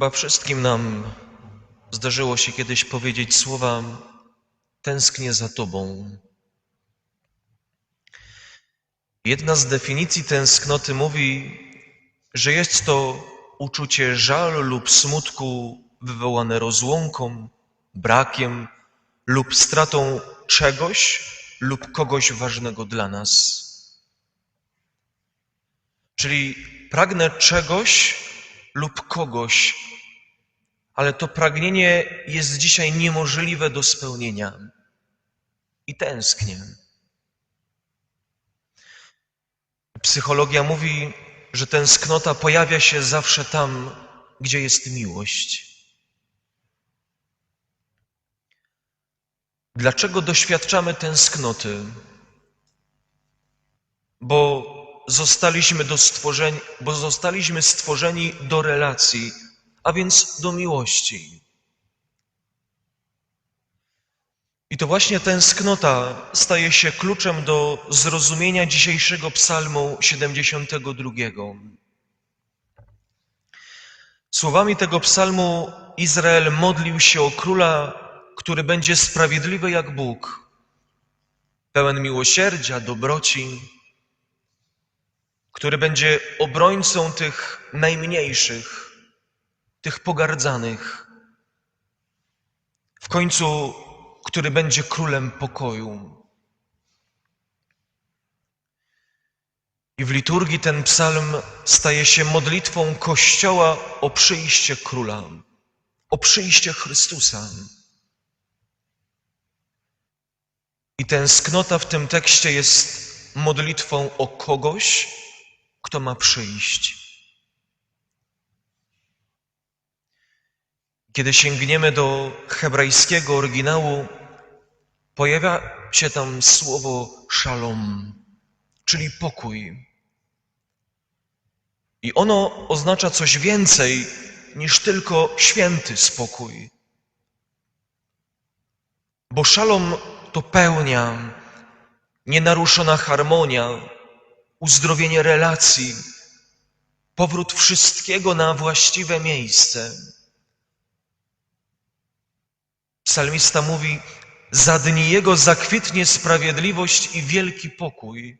Chyba wszystkim nam zdarzyło się kiedyś powiedzieć słowa tęsknię za Tobą. Jedna z definicji tęsknoty mówi, że jest to uczucie żalu lub smutku wywołane rozłąką, brakiem lub stratą czegoś lub kogoś ważnego dla nas. Czyli pragnę czegoś lub kogoś, ale to pragnienie jest dzisiaj niemożliwe do spełnienia i tęsknię. Psychologia mówi, że tęsknota pojawia się zawsze tam, gdzie jest miłość. Dlaczego doświadczamy tęsknoty? Bo zostaliśmy, do bo zostaliśmy stworzeni do relacji, a więc do miłości. I to właśnie tęsknota staje się kluczem do zrozumienia dzisiejszego psalmu 72. Słowami tego psalmu Izrael modlił się o króla, który będzie sprawiedliwy jak Bóg, pełen miłosierdzia, dobroci, który będzie obrońcą tych najmniejszych, tych pogardzanych. W końcu który będzie królem pokoju. I w liturgii ten psalm staje się modlitwą Kościoła o przyjście króla, o przyjście Chrystusa. I tęsknota w tym tekście jest modlitwą o kogoś, kto ma przyjść. Kiedy sięgniemy do hebrajskiego oryginału, pojawia się tam słowo szalom, czyli pokój. I ono oznacza coś więcej niż tylko święty spokój. Bo szalom to pełnia, nienaruszona harmonia, uzdrowienie relacji, powrót wszystkiego na właściwe miejsce. Psalmista mówi: Za dni jego zakwitnie sprawiedliwość i wielki pokój.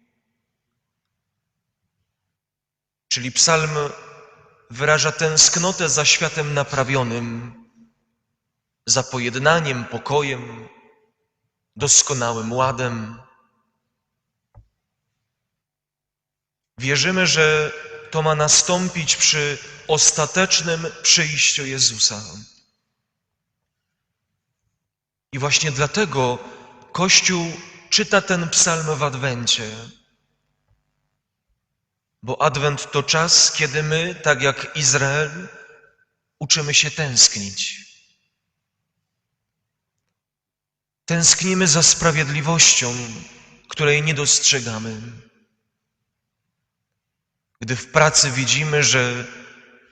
Czyli psalm wyraża tęsknotę za światem naprawionym, za pojednaniem, pokojem, doskonałym ładem. Wierzymy, że to ma nastąpić przy ostatecznym przyjściu Jezusa. I właśnie dlatego Kościół czyta ten psalm w Adwencie. Bo Adwent to czas, kiedy my, tak jak Izrael, uczymy się tęsknić. Tęsknimy za sprawiedliwością, której nie dostrzegamy. Gdy w pracy widzimy, że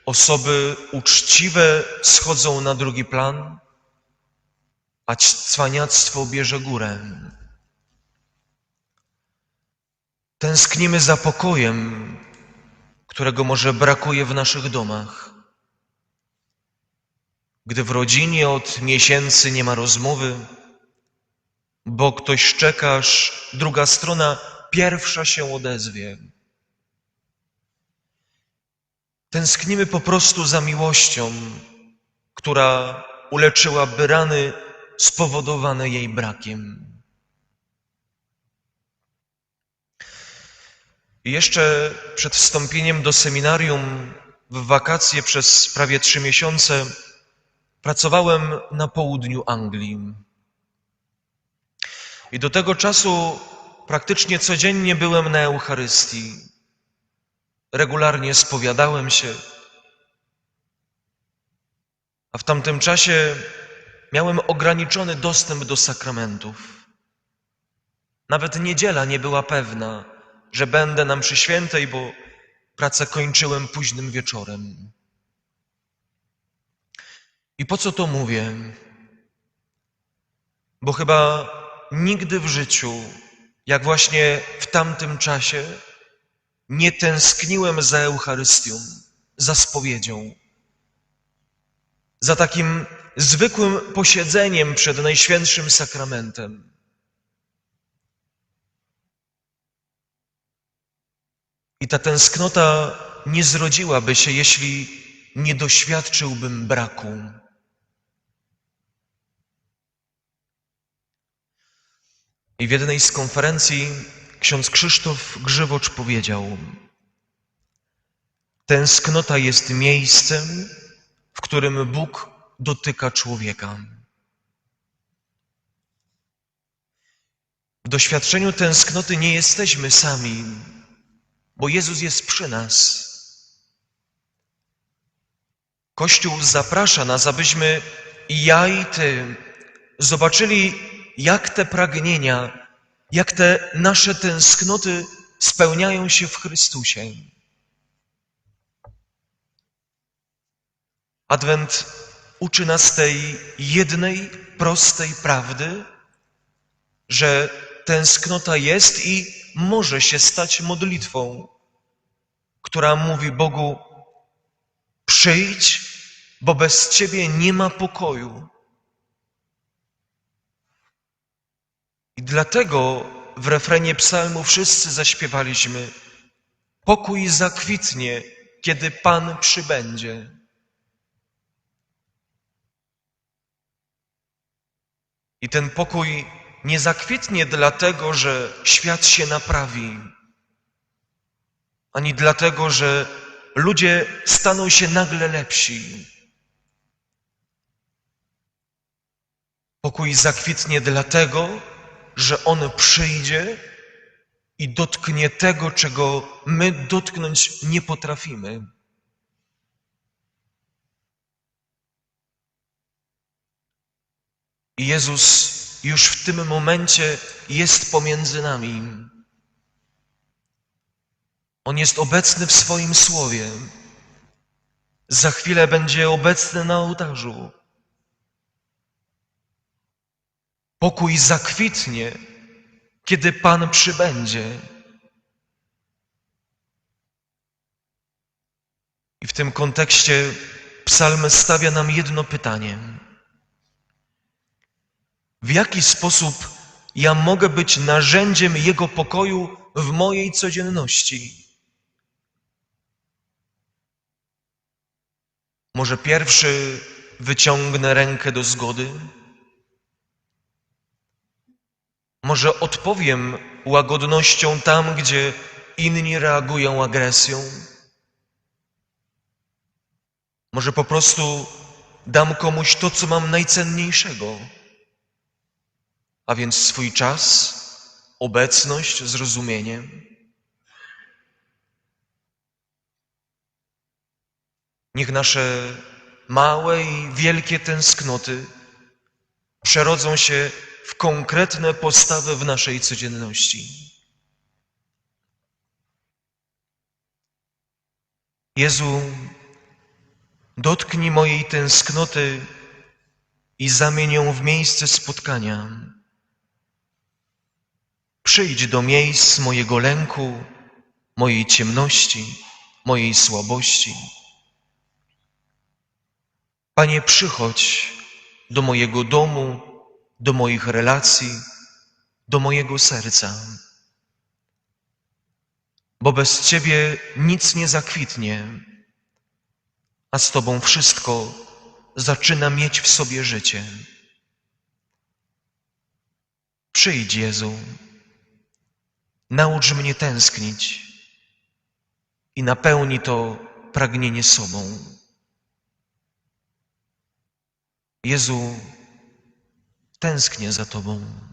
osoby uczciwe schodzą na drugi plan, a cwaniactwo bierze górę. Tęsknimy za pokojem, którego może brakuje w naszych domach. Gdy w rodzinie od miesięcy nie ma rozmowy, bo ktoś czeka, aż druga strona pierwsza się odezwie. Tęsknimy po prostu za miłością, która uleczyłaby rany spowodowane jej brakiem. Jeszcze przed wstąpieniem do seminarium w wakacje przez prawie trzy miesiące pracowałem na południu Anglii. I do tego czasu praktycznie codziennie byłem na Eucharystii. Regularnie spowiadałem się. A w tamtym czasie miałem ograniczony dostęp do sakramentów. Nawet niedziela nie była pewna, że będę na mszy świętej, bo pracę kończyłem późnym wieczorem. I po co to mówię? Bo chyba nigdy w życiu, jak właśnie w tamtym czasie, nie tęskniłem za Eucharystią, za spowiedzią. Za takim zwykłym posiedzeniem przed Najświętszym Sakramentem. I ta tęsknota nie zrodziłaby się, jeśli nie doświadczyłbym braku. I w jednej z konferencji ksiądz Krzysztof Grzywocz powiedział: Tęsknota jest miejscem, w którym Bóg dotyka człowieka. W doświadczeniu tęsknoty nie jesteśmy sami, bo Jezus jest przy nas. Kościół zaprasza nas, abyśmy i ja, i Ty zobaczyli, jak te pragnienia, jak te nasze tęsknoty spełniają się w Chrystusie. Adwent uczy nas tej jednej, prostej prawdy, że tęsknota jest i może się stać modlitwą, która mówi Bogu: Przyjdź, bo bez Ciebie nie ma pokoju. I dlatego w refrenie psalmu wszyscy zaśpiewaliśmy: Pokój zakwitnie, kiedy Pan przybędzie. I ten pokój nie zakwitnie dlatego, że świat się naprawi, ani dlatego, że ludzie staną się nagle lepsi. Pokój zakwitnie dlatego, że On przyjdzie i dotknie tego, czego my dotknąć nie potrafimy. I Jezus już w tym momencie jest pomiędzy nami. On jest obecny w swoim słowie. Za chwilę będzie obecny na ołtarzu. Pokój zakwitnie, kiedy Pan przybędzie. I w tym kontekście psalm stawia nam jedno pytanie. W jaki sposób ja mogę być narzędziem Jego pokoju w mojej codzienności? Może pierwszy wyciągnę rękę do zgody? Może odpowiem łagodnością tam, gdzie inni reagują agresją? Może po prostu dam komuś to, co mam najcenniejszego, a więc swój czas, obecność, zrozumienie? Niech nasze małe i wielkie tęsknoty przerodzą się w konkretne postawy w naszej codzienności. Jezu, dotknij mojej tęsknoty i zamień ją w miejsce spotkania. Przyjdź do miejsc mojego lęku, mojej ciemności, mojej słabości. Panie, przychodź do mojego domu, do moich relacji, do mojego serca. Bo bez Ciebie nic nie zakwitnie, a z Tobą wszystko zaczyna mieć w sobie życie. Przyjdź, Jezu, naucz mnie tęsknić i napełni to pragnienie sobą. Jezu, tęsknię za Tobą.